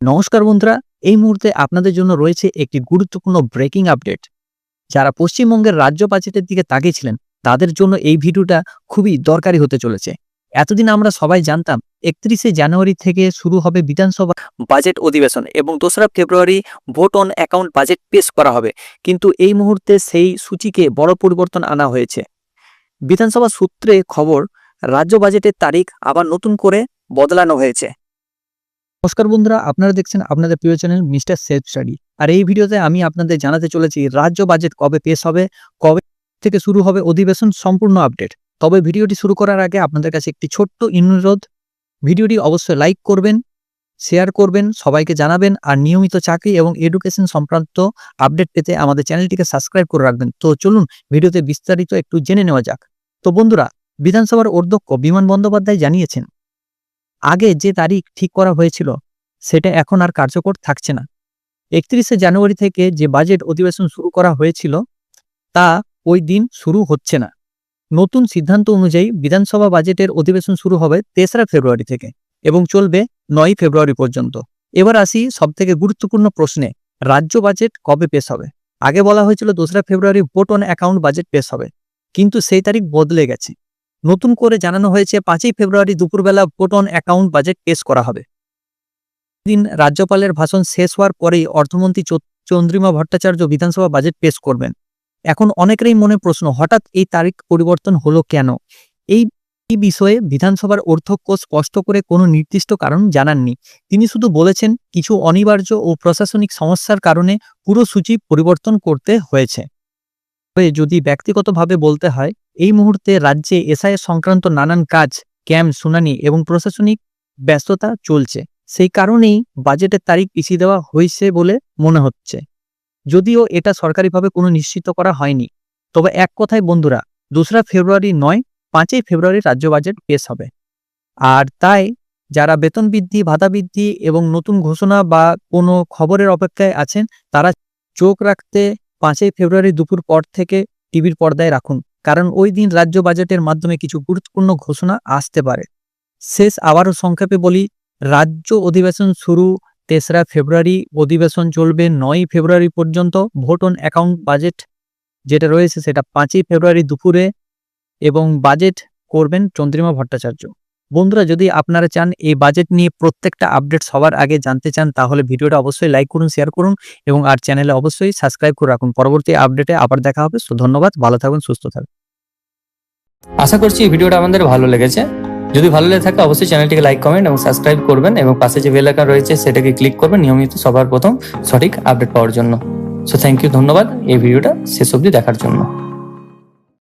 নমস্কার বন্ধুরা, এই মুহূর্তে আপনাদের জন্য রয়েছে একটি গুরুত্বপূর্ণ ব্রেকিং আপডেট যারা পশ্চিমবঙ্গের রাজ্য বাজেটের দিকে তাকিয়েছিলেন, তাদের জন্য এই ভিডিওটা খুবই দরকারি হতে চলেছে। এতদিন আমরা সবাই জানতাম, একত্রিশে জানুয়ারি থেকে শুরু হবে বিধানসভা বাজেট অধিবেশন এবং দোসরা February vote on account budget পেশ করা হবে। কিন্তু এই মুহূর্তে সেই সূচিকে বড় পরিবর্তন আনা হয়েছে। বিধানসভা সূত্রে খবর, রাজ্য বাজেটের তারিখ আবার নতুন করে বদলানো হয়েছে। নমস্কার বন্ধুরা, আপনারা দেখছেন আপনাদের প্রিয় চ্যানেল মিস্টার সেলফ স্টাডি। আর এই ভিডিওতে আমি আপনাদের জানাতে চলেছি, রাজ্য বাজেট কবে পেশ হবে, কবে থেকে শুরু হবে অধিবেশন সম্পূর্ণ আপডেট। তবে ভিডিওটি শুরু করার আগে আপনাদের কাছে একটি ছোট্ট অনুরোধ, ভিডিওটি অবশ্যই লাইক করবেন, শেয়ার করবেন, সবাইকে জানাবেন, আর নিয়মিত চাকরি এবং এডুকেশন সংক্রান্ত আপডেট পেতে আমাদের চ্যানেলটিকে সাবস্ক্রাইব করে রাখবেন। তো চলুন ভিডিওতে বিস্তারিত একটু জেনে নেওয়া যাক। তো বন্ধুরা, বিধানসভার অধ্যক্ষ বিমান বন্দ্যোপাধ্যায় জানিয়েছেন আগে যে তারিখ ঠিক করা হয়েছিল, সেটা এখন আর কার্যকর থাকছে না। একত্রিশে জানুয়ারি থেকে যে বাজেট অধিবেশন শুরু করা হয়েছিল, তা ওই দিন শুরু হচ্ছে না। নতুন সিদ্ধান্ত অনুযায়ী বিধানসভা বাজেটের অধিবেশন শুরু হবে তেসরা ফেব্রুয়ারি থেকে এবং চলবে নয় ফেব্রুয়ারি পর্যন্ত। এবার আসি সবথেকে গুরুত্বপূর্ণ প্রশ্নে, রাজ্য বাজেট কবে পেশ হবে? আগে বলা হয়েছিল দোসরা February vote on account budget পেশ হবে, কিন্তু সেই তারিখ বদলে গেছে। নতুন করে জানানো হয়েছে পাঁচই ফেব্রুয়ারি দুপুরবেলা ভোট অন অ্যাকাউন্ট বাজেট পেশ করা হবে। দিন রাজ্যপালের ভাষণ শেষ হওয়ার পরেই অর্থমন্ত্রী চন্দ্রিমা ভট্টাচার্য বিধানসভা বাজেট পেশ করবেন। এখন অনেকেরই মনে প্রশ্ন, হঠাৎ এই তারিখ পরিবর্তন হলো কেন? এই বিষয়ে বিধানসভার অধ্যক্ষ স্পষ্ট করে কোনো নির্দিষ্ট কারণ জানাননি। তিনি শুধু বলেছেন, কিছু অনিবার্য ও প্রশাসনিক সমস্যার কারণে পুরো সূচি পরিবর্তন করতে হয়েছে। যদি ব্যক্তিগতভাবে বলতে হয় এই মুহূর্তে রাজ্যে এসআইএস সংক্রান্ত নানান কাজ, ক্যাম্প, শুনানি এবং প্রশাসনিক ব্যস্ততা চলছে। সেই কারণেই বাজেটের তারিখ পিছিয়ে দেওয়া হয়েছে বলে মনে হচ্ছে। যদিও এটা সরকারিভাবে কোনো নিশ্চিত করা হয়নি। তবে এক কথায় বন্ধুরা, দোসরা ফেব্রুয়ারি নয়, পাঁচই ফেব্রুয়ারি রাজ্য বাজেট পেশ হবে। আর তাই, যারা বেতন বৃদ্ধি, ভাতা বৃদ্ধি এবং নতুন ঘোষণা বা কোনো খবরের অপেক্ষায় আছেন, তারা চোখ রাখতে পাঁচই ফেব্রুয়ারি দুপুর পর থেকে টিভির পর্দায় রাখুন। কারণ ওই দিন রাজ্য বাজেটের মাধ্যমে কিছু গুরুত্বপূর্ণ ঘোষণা আসতে পারে। শেষ আবারও সংক্ষেপে বলি, রাজ্য অধিবেশন শুরু তেসরা ফেব্রুয়ারি, অধিবেশন চলবে নয় ফেব্রুয়ারি পর্যন্ত, ভোট অন অ্যাকাউন্ট বাজেট যেটা রয়েছে সেটা পাঁচই ফেব্রুয়ারি দুপুরে এবং বাজেট করবেন চন্দ্রিমা ভট্টাচার্য। বন্ধুরা, যদি আপনারা চান এই বাজেট নিয়ে প্রত্যেকটা আপডেট সবার আগে জানতে চান, তাহলে ভিডিওটা অবশ্যই লাইক করুন শেয়ার করুন এবং আর চ্যানেলে অবশ্যই সাবস্ক্রাইব করে রাখুন। পরবর্তী আপডেটে আবার দেখা হবে। সো ধন্যবাদ, ভালো থাকুন, সুস্থ থাকুন। আশা করছি এই ভিডিওটা আমাদের ভালো লেগেছে। যদি ভালো লেগে থাকে, অবশ্যই চ্যানেলটিকে লাইক কমেন্ট এবং সাবস্ক্রাইব করবেন এবং পাশে যে বেল রয়েছে, সেটাকে ক্লিক করবেন নিয়মিত সবার প্রথম সঠিক আপডেট পাওয়ার জন্য। সো থ্যাংক ইউ ধন্যবাদ। এই ভিডিওটা শেষ অবধি দেখার জন্য।